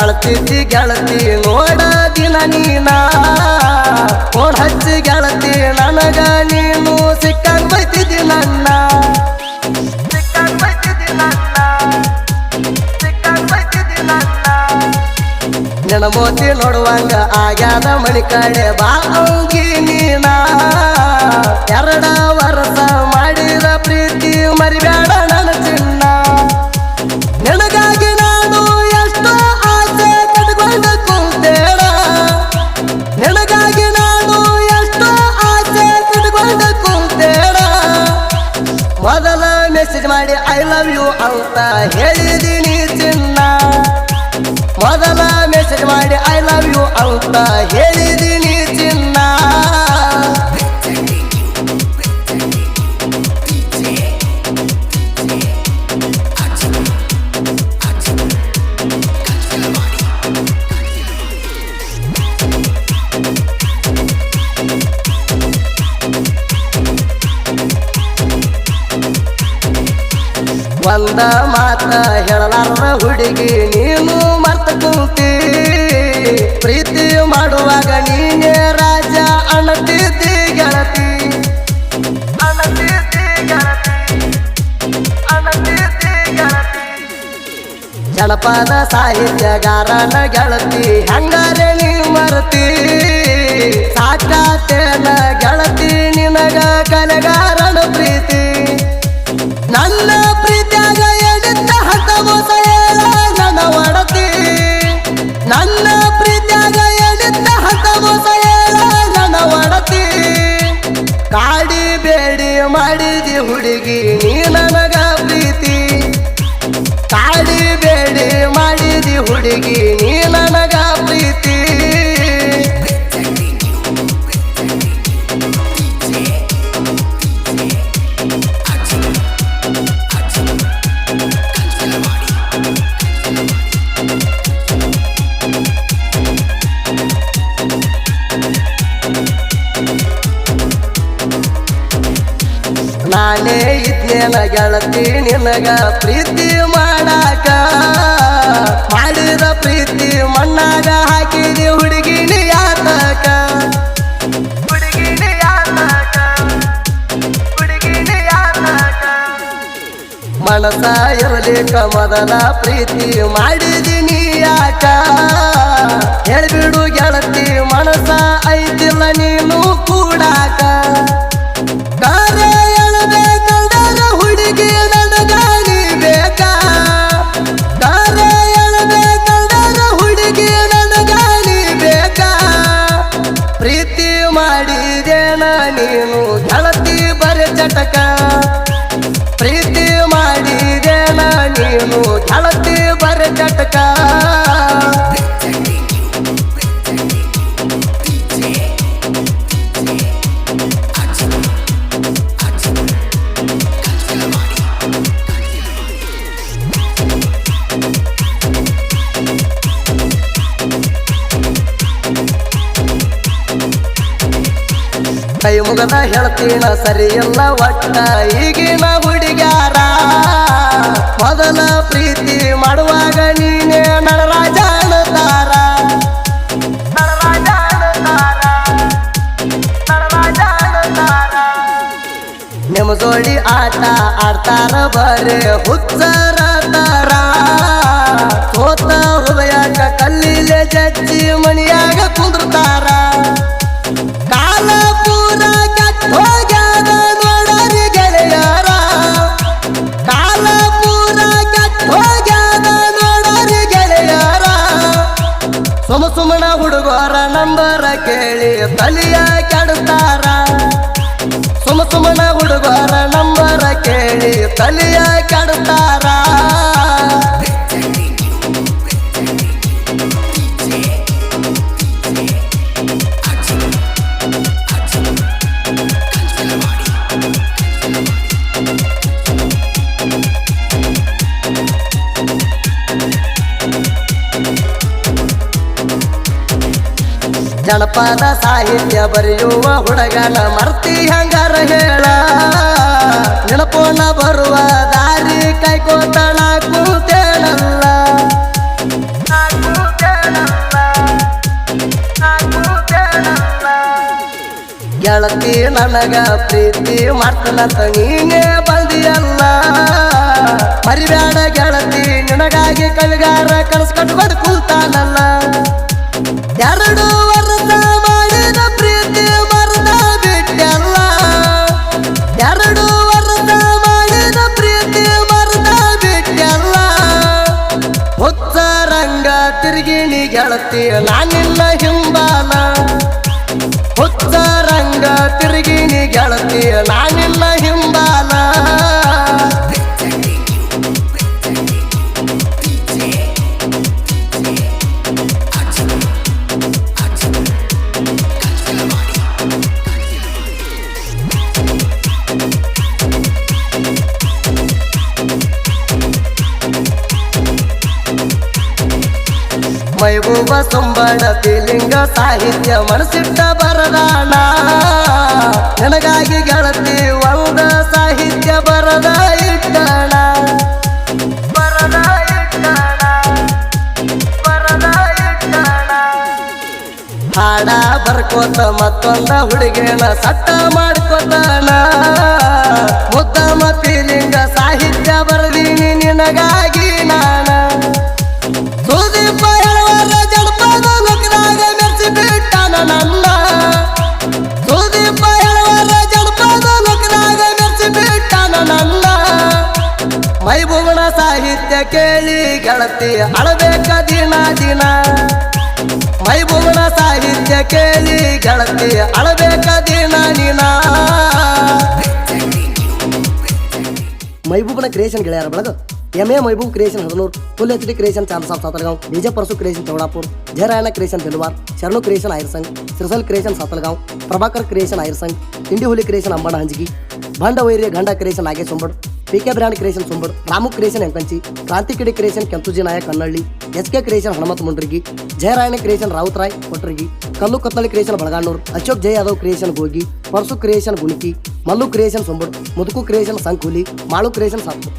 ಅಳ್ತಿದ್ದಿ ಗೆಳತಿ, ನೋಡ ದಿನ ನೀನ. ಫೋನ್ ಹಚ್ಚಿ ಗೆಳತಿ, ನನಗ ನೀನು ಸಿಕ್ಕಂಗ್ ಬೈತಿದ್ದಿ ನನ್ನ. ನಿನ್ನ. ಮೋತಿ ನೋಡುವಂಗ ಆಗ್ಯಾದ ಮಣಿಕಡೆ ಬಾ ಅಂಗಿ ನೀನ. ಎರಡ ವರ್ಷ ಮೊದಲ ಮೆಸೇಜ್ ಮಾಡಿ ಐ ಲವ್ ಯು ಅಂತ ಹೇಳಿದೀನಿ ಒಂದ ಮಾತ ಹೇಳಲಾರ ಹುಡುಗಿ, ನೀನು ಮರ್ತ ಕುಂತಿ. ಪ್ರೀತಿ ಮಾಡುವಾಗ ನೀನೇ ರಾಜ ಅಣತಿದ್ದಿ ಗೆಳತಿ. ಜನಪದ ಸಾಹಿತ್ಯಗಾರನ ಗೆಳತಿ, ಹಂಗಾರೆ ನೀ ಮರತಿ? ಸಾಕಾತೇನ ಗೆಳತಿ, ನಿನಗ ಕಲೆಗಾರನ ಪ್ರೀತಿ. ನನ್ನ ಪ್ರೀತಿಯಾಗ so 走 ನಾನೇ ಇದ್ನೇನ ಗೆಳತಿ, ನಿನಗ ಪ್ರೀತಿ ಮಾಡಾಕ? ಮಾಡಿದ ಪ್ರೀತಿ ಮಣ್ಣಾಗ ಹಾಕಿದಿ ಹುಡುಗಿನಿ ಹುಡುಗಿನಿ ಮನಸ ಇರಲಿಕ್ಕ ಪ್ರೀತಿ ಮಾಡಿದಿನಿ ಯಾಕ? ಹೇಳ್ಬಿಡು ಗೆಳತಿ, ಮನಸ ಐತಿಲ್ಲ ನೀನು ಕೂಡಾಕ? ಕಾರ್ಯ ಎಳಬೇಕಂದರ ಕೈ ಮುಗದ ಹೇಳ್ತೀನ ಸರಿಯಲ್ಲ ಒಟ್ಟ. ಈಗಿನ ಹುಡುಗ್ಯಾರ ಮೊದಲ ಪ್ರೀತಿ ಮಾಡುವಾಗ ನೀನೇ ನಳರಾಜ ಅಣತಾರ ನಿಮ್ಮ ಜೋಡಿ ಆಟ ಆಡ್ತಾರ ಬರೇ ಹುಚ್ಚರ ನಂಬರ ಕೇಳಿ ತಲಿಯ ಕೆಡ್ತಾರ ಸುಮ ಸುಮನ ಹುಡುಗರ ನಂಬರ ಕೇಳಿ ತಲಿಯ ಕೆಡ್ತಾರ ಜನಪದ ಸಾಹಿತ್ಯ ಬರೆಯುವ ಹುಡುಗನ ಮರ್ತಿ ಹಂಗಾರ ಹೇಳ. ನೆನಪೋಣ ಬರುವ ದಾರಿ ಕೈಕೋತಣ ಕೂತೇಳಲ್ಲ ಗೆಳತಿ ನನಗ ಪ್ರೀತಿ ಮಾಡ್ತನಂತ ನೀನೇ ಬಂದಿಯಲ್ಲ. ಮರಿಬೇಡ ಗೆಳತಿ, ನಿನಗಾಗಿ ಕೈಗಾರ ಕಳಿಸ್ಕೊಂಡು ಬಂದು ಕೂತಾನಲ್ಲ. ರಂಗ ತಿರುಗಿಣಿ ಗೆಳತಿ ನಾನಿಲ್ಲ ಹಿಂಬಾಲ. ಹುತ್ತ ರಂಗ ಗೆಳತಿ ನಾನಿಲ್ಲ ಮೈಬೂಬ ಸಂಬಳ ತಿಲಿಂಗ ಸಾಹಿತ್ಯ ಮನಸ್ಸಿಟ್ಟ ಬರದಾಣ. ನನಗಾಗಿ ಗೆಳತಿ ಒಂದ ಸಾಹಿತ್ಯ ಬರದ ಇಟ್ಟಣ. ಹಾಡ ಬರ್ಕೋತ ಮತ್ತೊಂದ ಹುಡುಗಿನ ಸಟ್ಟ ಮಾಡ್ಕೋತಾನ ಮುದ್ದಮ ಫೀಲಿಂಗ ಸಾಹಿತ್ಯ ಬರದೀನಿ ನಿನಗಾಗಿ. ಕೇಳಿ ಗೆಳತಿ, ಅಳಬೇಕ ದಿನ ದಿನ. ಮೈಭುವನ ಸಾಹಿತ್ಯ ಕೇಳಿ ಗೆಳತಿ, ಅಳಬೇಕ ದಿನ ದಿನ. ಮೈಬೂಬನ ಕ್ರಿಯೇಷನ್ ಗೆಳೆಯರ ಬೆಳಗ. M A Mehboob creation ಹದಿನೂರು full H D creation Chand Saab Satalgaon DJ Parasu creation Choudapur Jayarayana creation Beluvar Sharanu creation Airsang Sirsal creation Satalgaon Prabhakar creation Airsang ತಿಂಡಿ ಹುಲಿ ಕ್ರಿಯೇಷನ್ ಅಂಬಣ್ಣ ಹಂಜಿಗಿ ಭಂಡ ವೈರ್ಯ ಗಂಡ creation Nagesh Sombad P K brand creation Sombad Ramu creation Enkanchi ಕ್ರಾಂತಿ ಕಿಡಿ creation Kentuji Nayak Kannalli S K creation Hanumat Mundrigi Jayarayana creation Ravut Rai Kotrigi ಕಲ್ಲು ಕತ್ತಳಿ creation Balaganur Ashok Jaya Yadav creation Gogi Parsu creation Guniki Mallu creation Sombad ಮುದುಕು creation ಸಂಕುಲಿ Malu creation Satpura